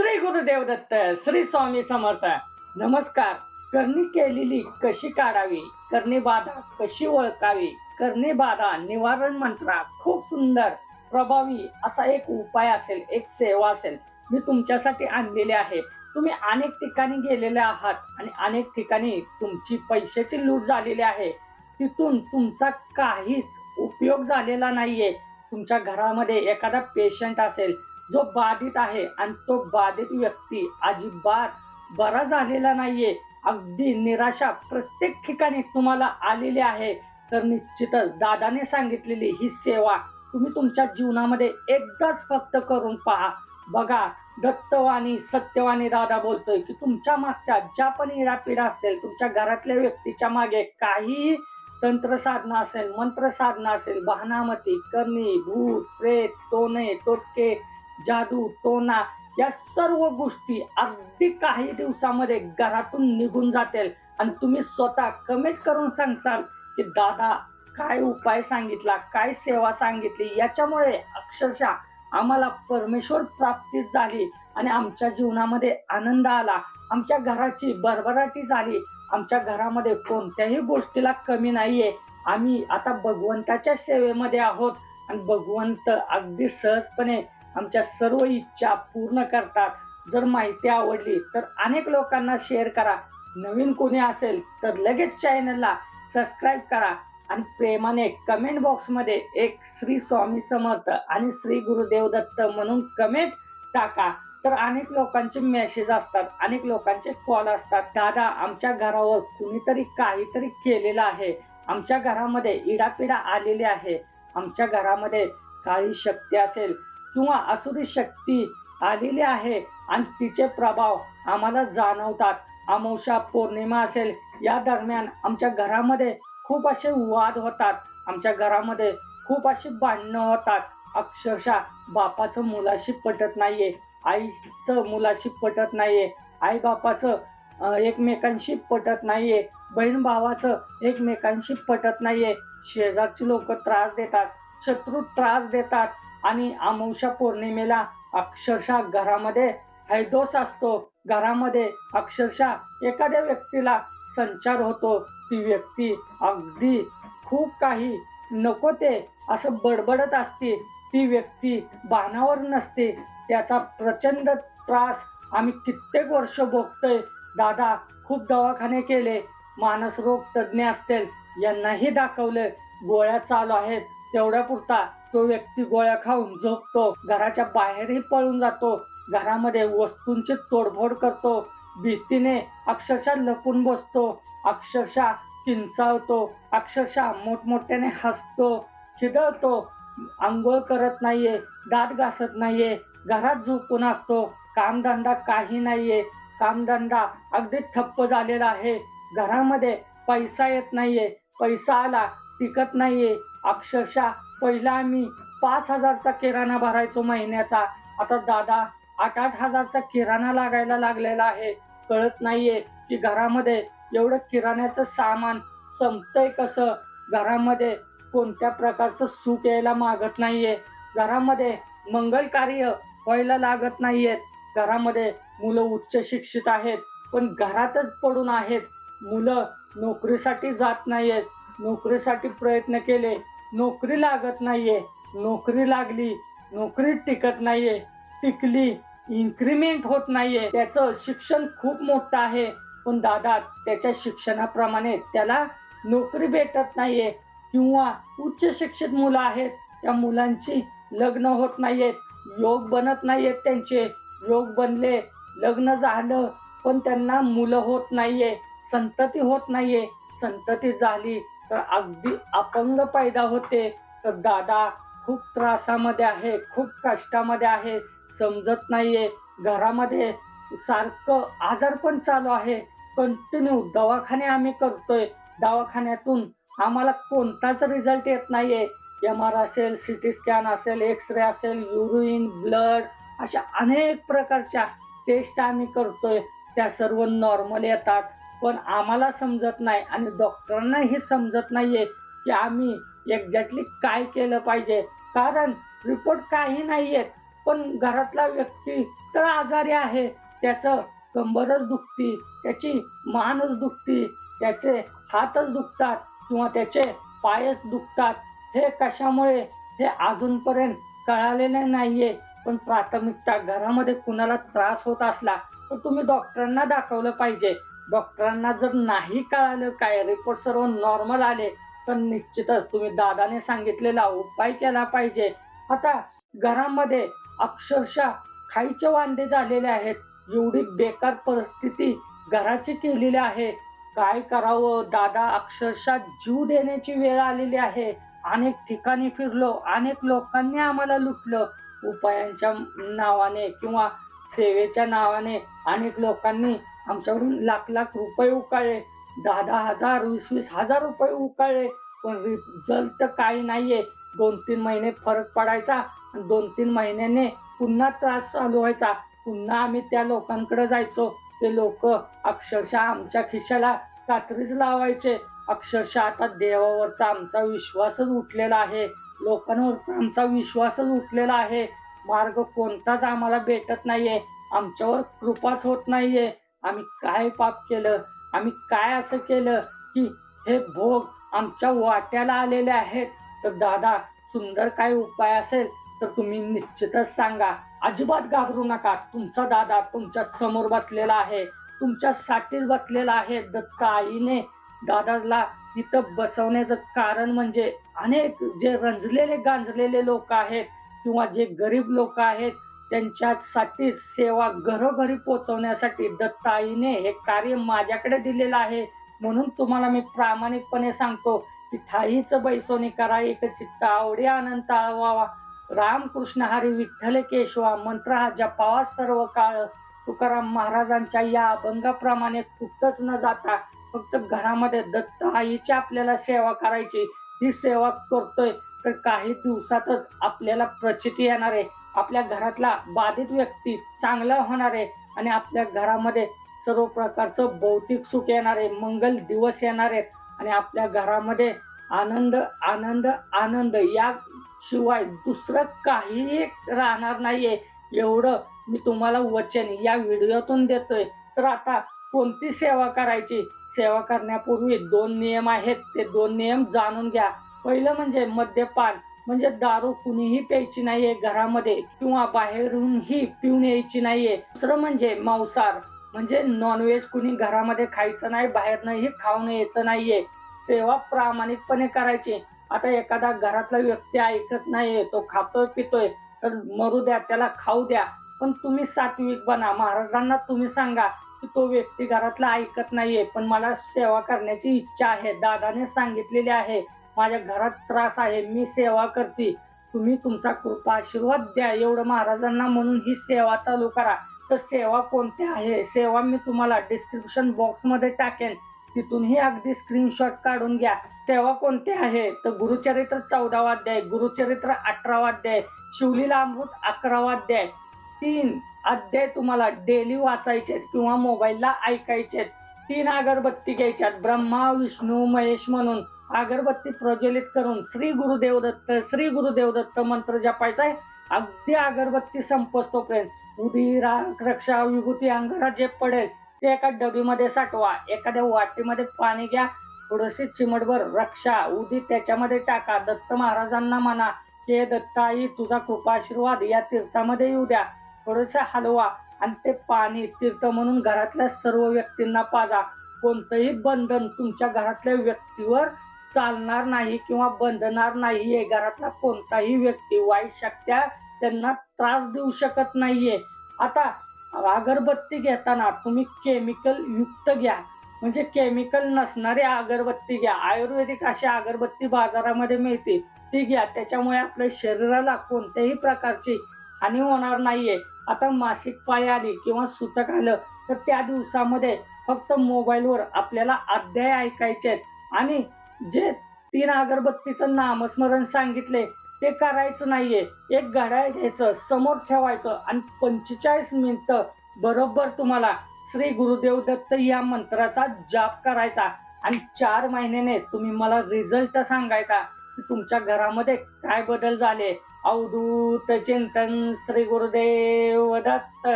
श्री गुरुदेव दत्त श्री स्वामी समर्थ नमस्कार. करणी केलेली कशी काढावी? करणी बाधा कशी ओळखावी? करणी बाधा निवारण मंत्रा खूप सुंदर प्रभावी असा एक उपाय असेल एक सेवा असेल. मी तुमच्यासाठी आणलेली आहे. तुम्ही अनेक ठिकाणी गेलेले आहात आणि अनेक ठिकाणी तुमची पैशाची लूट झालेली आहे. तिथून तुमचा काहीच उपयोग झालेला नाहीये. तुमच्या घरामध्ये एखादा पेशंट असेल जो बाधित आहे आणि तो बाधित व्यक्ती अजिबात बरा झालेला नाहीये. अगदी निराशा प्रत्येक ठिकाणी तुम्हाला आलेली आहे. तर निश्चितच दादाने सांगितलेली ही सेवा तुम्ही तुमच्या जीवनामध्ये एकदाच फक्त करून पहा. बघा दत्तवाणी सत्यवाणी दादा बोलतोय की तुमच्या मागच्या ज्या पण इडापिडा असतील तुमच्या घरातल्या व्यक्तीच्या मागे काही तंत्र साधना असेल मंत्र साधना असेल बहानामती करणी भूत प्रेत तोने टोटके जादू टोना या सर्व गोष्टी अगदी काही दिवसामध्ये घरातून निघून जातील. आणि तुम्ही स्वतः कमेंट करून सांगसाल की दादा काय उपाय सांगितला? काय सेवा सांगितली? याच्यामुळे अक्षरशः आम्हाला परमेश्वर प्राप्ती झाली आणि आमच्या जीवनामध्ये आनंद आला. आमच्या घराची भरभराटी झाली. आमच्या घरामध्ये कोणत्याही गोष्टीला कमी नाहीये. आम्ही आता भगवंताच्या सेवेमध्ये आहोत. आणि भगवंत अगदी सहजपणे आमच्या सर्व इच्छा पूर्ण करतात. जर माहिती आवडली तर अनेक लोकांना शेअर करा. नवीन कोणी असेल तर लगेच चॅनलला सबस्क्राईब करा. आणि प्रेमाने कमेंट बॉक्समध्ये एक श्री स्वामी समर्थ आणि श्री गुरुदेव दत्त म्हणून कमेंट टाका. तर अनेक लोकांचे मेसेज असतात अनेक लोकांचे कॉल असतात. दादा आमच्या घरावर कुणीतरी काहीतरी केलेलं आहे. आमच्या घरामध्ये इडापिडा आलेली आहे. आमच्या घरामध्ये काळी शक्ती असेल. किंवा असुरी शक्ती आलेली आहे आणि तिचे प्रभाव आम्हाला जाणवतात. अमावस्या पौर्णिमा असेल या दरम्यान आमच्या घरामध्ये खूप असे वाद होतात. आमच्या घरामध्ये खूप अशी भांडणं होतात. अक्षरशः बापाचं मुलाशी पटत नाहीये आईचं मुलाशी पटत नाहीये आई बापाचं एकमेकांशी पटत नाहीये बहीण भावाचं एकमेकांशी पटत नाहीये. शेजारची लोक त्रास देतात शत्रू त्रास देतात. आणि अमावस्या पौर्णिमेला अक्षरशः घरामध्ये हैदोस असतो. घरामध्ये अक्षरशः एखाद्या व्यक्तीला संचार होतो. ती व्यक्ती अगदी खूप काही नको ते असं बडबडत असते. ती व्यक्ती बाणावर नसते. त्याचा प्रचंड त्रास आम्ही कित्येक वर्ष भोगतोय. दादा खूप दवाखाने केले. मानसरोग तज्ज्ञ असतील. यांनाही दाखवले. गोळ्या चालू आहेत. तेवढ्या पुरता तो व्यक्ती गोळ्या खाऊन झोपतो. घराच्या बाहेरही पळून जातो. घरामध्ये वस्तूंची तोडफोड करतो. भीतीने अक्षरशः लपून बसतो. अक्षरशः किंचावतो अक्षरशः मोठमोठ्याने हसतो. खिदळतो. आंघोळ करत नाहीये. दात घासत नाहीये. घरात झोपून असतो. कामधंदा काही नाहीये. कामधंदा अगदी ठप्प झालेला आहे. घरामध्ये पैसा येत नाहीये. पैसा आला टिकत नाहीये. अक्षरशः पहिला आम्ही पाच हजारचा किराणा भरायचो महिन्याचा. आता दादा आठ आठ हजारचा किराणा लागायला लागलेला आहे. कळत नाहीये की घरामध्ये एवढं किराण्याचं सामान संपतंय कसं? घरामध्ये कोणत्या प्रकारचं सुख यायला मागत नाहीये. घरामध्ये मंगल कार्य व्हायला लागत नाहीयेत. घरामध्ये मुलं उच्च शिक्षित आहेत पण घरातच पडून आहेत. मुलं नोकरीसाठी जात नाहीयेत. नोकरीसाठी प्रयत्न केले. नोकरी लागत नाहीये. नोकरी लागली नोकरी टिकत नाहीये. टिकली इन्क्रीमेंट होत नाहीये. त्याचं शिक्षण खूप मोठं आहे. पण दादा त्याच्या शिक्षणाप्रमाणे त्याला नोकरी भेटत नाहीये. किंवा उच्च शिक्षित मुलं आहेत. त्या मुलांची लग्न होत नाहीयेत. योग बनत नाहीयेत त्यांचे. योग बनले लग्न झालं पण त्यांना मुलं होत नाहीये. संतती होत नाहीये. संतती झाली तर अगदी अपंग पैदा होते. तर दादा खूप त्रासामध्ये आहे खूप कष्टामध्ये आहे समजत नाहीये. घरामध्ये सारखं आजार पण चालू आहे. कंटिन्यू दवाखाने आम्ही करतोय. दवाखान्यातून आम्हाला कोणताच रिझल्ट येत नाहीये. एम आर असेल सी टी स्कॅन असेल एक्स रे असेल युरिन ब्लड अशा अनेक प्रकारच्या टेस्ट आम्ही करतोय. त्या सर्व नॉर्मल येतात. पण आम्हाला समजत नाही आणि डॉक्टरांनाही समजत नाहीये की आम्ही एक्झॅक्टली काय केलं पाहिजे. कारण रिपोर्ट काही नाही आहेत पण घरातला व्यक्ती तर आजारी आहे. त्याचं कंबरच दुखती त्याची मानच दुखती त्याचे हातच दुखतात किंवा त्याचे पायच दुखतात. हे कशामुळे? हे अजूनपर्यंत कळालेले नाहीये. पण प्राथमिकता घरामध्ये कुणाला त्रास होत असला तर तुम्ही डॉक्टरांना दाखवलं पाहिजे. डॉक्टरांना जर नाही कळालं काय रिपोर्ट सर्व नॉर्मल आले तर निश्चितच तुम्ही दादाने सांगितलेला उपाय केला पाहिजे. आता घरामध्ये अक्षरशः खायचे वांदे झालेले आहेत. एवढी बेकार परिस्थिती घराची केलेली आहे. काय करावं? दादा अक्षरशः जीव देण्याची वेळ आलेली आहे. अनेक ठिकाणी फिरलो अनेक लोकांनी आम्हाला लुटलं. उपायांच्या नावाने किंवा सेवेच्या नावाने अनेक लोकांनी आमच्याकडून लाख लाख रुपये उकाळले. दहा दहा हजार वीस वीस हजार रुपये उकाळले. पण रिझल्ट तर काही नाहीये. दोन तीन महिने फरक पडायचा आणि दोन तीन महिन्याने पुन्हा त्रास चालू व्हायचा. पुन्हा आम्ही त्या लोकांकडे जायचो. ते लोक अक्षरशः आमच्या खिशाला कात्रीच लावायचे. अक्षरशः आता देवावरचा आमचा विश्वासच उठलेला आहे. लोकांवरचा आमचा विश्वासच उठलेला आहे. मार्ग कोणताच आम्हाला भेटत नाहीये. आमच्यावर कृपाच होत नाहीये. आम्ही काय पाप केलं? आम्ही काय असं केलं की हे भोग आमच्या वाट्याला आलेले आहेत? तर दादा सुंदर काय उपाय असेल तर तुम्ही निश्चितच सांगा. अजिबात घाबरू नका. तुमचा दादा तुमच्यासमोर बसलेला आहे. तुमच्यासाठीच बसलेला आहे. दत्त आईने दादाला इथं बसवण्याचं कारण म्हणजे अनेक जे रंजलेले गांजलेले लोक आहेत किंवा जे गरीब लोक आहेत त्यांच्यासाठी सेवा घरोघरी पोचवण्यासाठी दत्ताईने हे कार्य माझ्याकडे दिलेलं आहे. म्हणून तुम्हाला मी प्रामाणिकपणे सांगतो की ठाईच बैसोनी करा एक चित्त आवडे आनंद आळवावा रामकृष्ण हरी विठ्ठल केशवा मंत्र हा जपावा सर्व काळ. तुकाराम महाराजांच्या या अभंगाप्रमाणे कुठंच न जाता फक्त घरामध्ये दत्त आईची आपल्याला सेवा करायची. ही सेवा करतोय तर काही दिवसातच आपल्याला प्रचिती येणार आहे. आपल्या घरातला बाधित व्यक्ती चांगला होणार आहे आणि आपल्या घरामध्ये सर्व प्रकारचं भौतिक सुख येणार आहे मंगल दिवस येणार आहेत आणि आपल्या घरामध्ये आनंद आनंद आनंद या शिवाय दुसरं काहीही राहणार नाहीये. एवढं मी तुम्हाला वचन या व्हिडिओतून देतोय. तर आता कोणती सेवा करायची? सेवा करण्यापूर्वी दोन नियम आहेत. ते दोन नियम जाणून घ्या. पहिलं म्हणजे मद्यपान. म्हणजे दारू कुणीही प्यायची नाहीये घरामध्ये किंवा बाहेरूनही पिऊन यायची नाहीये. दुसरं म्हणजे मांसाहार. म्हणजे नॉनव्हेज कुणी घरामध्ये खायचं नाही बाहेरनंही खाऊन यायचं नाहीये. सेवा प्रामाणिकपणे करायची. आता एखादा घरातला व्यक्ती ऐकत नाहीये तो खातोय पितोय तर मरू द्या त्याला खाऊ द्या. पण तुम्ही सात्विक बना. महाराजांना तुम्ही सांगा की तो व्यक्ती घरातला ऐकत नाहीये पण मला सेवा करण्याची इच्छा आहे दादाने सांगितलेली आहे. माझ्या घरात त्रास आहे मी सेवा करते. तुम्ही तुमचा कृपा आशीर्वाद द्या. एवढं महाराजांना म्हणून ही सेवा चालू करा. तर सेवा कोणत्या आहे? सेवा मी तुम्हाला डिस्क्रिप्शन बॉक्समध्ये टाकेन. तिथूनही अगदी स्क्रीनशॉट काढून घ्या. सेवा कोणते आहे? तर गुरुचरित्र चौदावा अध्याय गुरुचरित्र अठरावा अध्याय शिवलीला अमृत अकरावा अध्याय तीन अध्याय तुम्हाला डेली वाचायचे किंवा मोबाईलला ऐकायचे तीन अगरबत्ती घ्यायच्यात. ब्रह्मा विष्णू महेश म्हणून. अगरबत्ती प्रज्वलित करून श्री गुरुदेव दत्त श्री गुरुदेव दत्त मंत्र जपायचा आहे. अगदी अगरबत्ती संपस्तोपर्यंत उदी रक्षा विभूती अंगारा जे पडेल ते एका डबीमध्ये साठवा. एखाद्या वाटीमध्ये पाणी घ्या. थोडीशी चिमटभर रक्षा उदी त्याच्यामध्ये टाका. दत्त महाराजांना म्हणा हे दत्ताई तुझा कृपाशीर्वाद या तीर्थामध्ये येऊ द्या. थोडस हलवा आणि ते पाणी तीर्थ म्हणून घरातल्या सर्व व्यक्तींना पाजा. कोणतंही बंधन तुमच्या घरातल्या व्यक्तीवर चालणार नाही किंवा बंधणार नाही घरातला कोणताही व्यक्ती वाईट शक्त्या त्यांना त्रास देऊ शकत नाहीये. आता अगरबत्ती घेताना तुम्ही केमिकल युक्त घ्या. म्हणजे केमिकल नसणारी अगरबत्ती घ्या. आयुर्वेदिक अशी अगरबत्ती बाजारामध्ये मिळते. ती घ्या. त्याच्यामुळे आपल्या शरीराला कोणत्याही प्रकारची हानी होणार नाहीये. आता मासिक पाळी आली किंवा सुतक आलं तर त्या दिवसामध्ये फक्त मोबाईलवर आपल्याला अध्याय ऐकायचे आहेत आणि जे तीन अगरबत्तीचं नामस्मरण सांगितले ते करायचं नाहीये. एक घड्याळ घ्यायचं समोर ठेवायचं आणि पंचेचाळीस मिनिटं बरोबर तुम्हाला श्री गुरुदेव दत्त या मंत्राचा जाप करायचा आणि चार महिन्याने तुम्ही मला रिझल्ट सांगायचा की तुमच्या घरामध्ये काय बदल झाले. अवधूत चिंतन श्री गुरुदेव दत्त.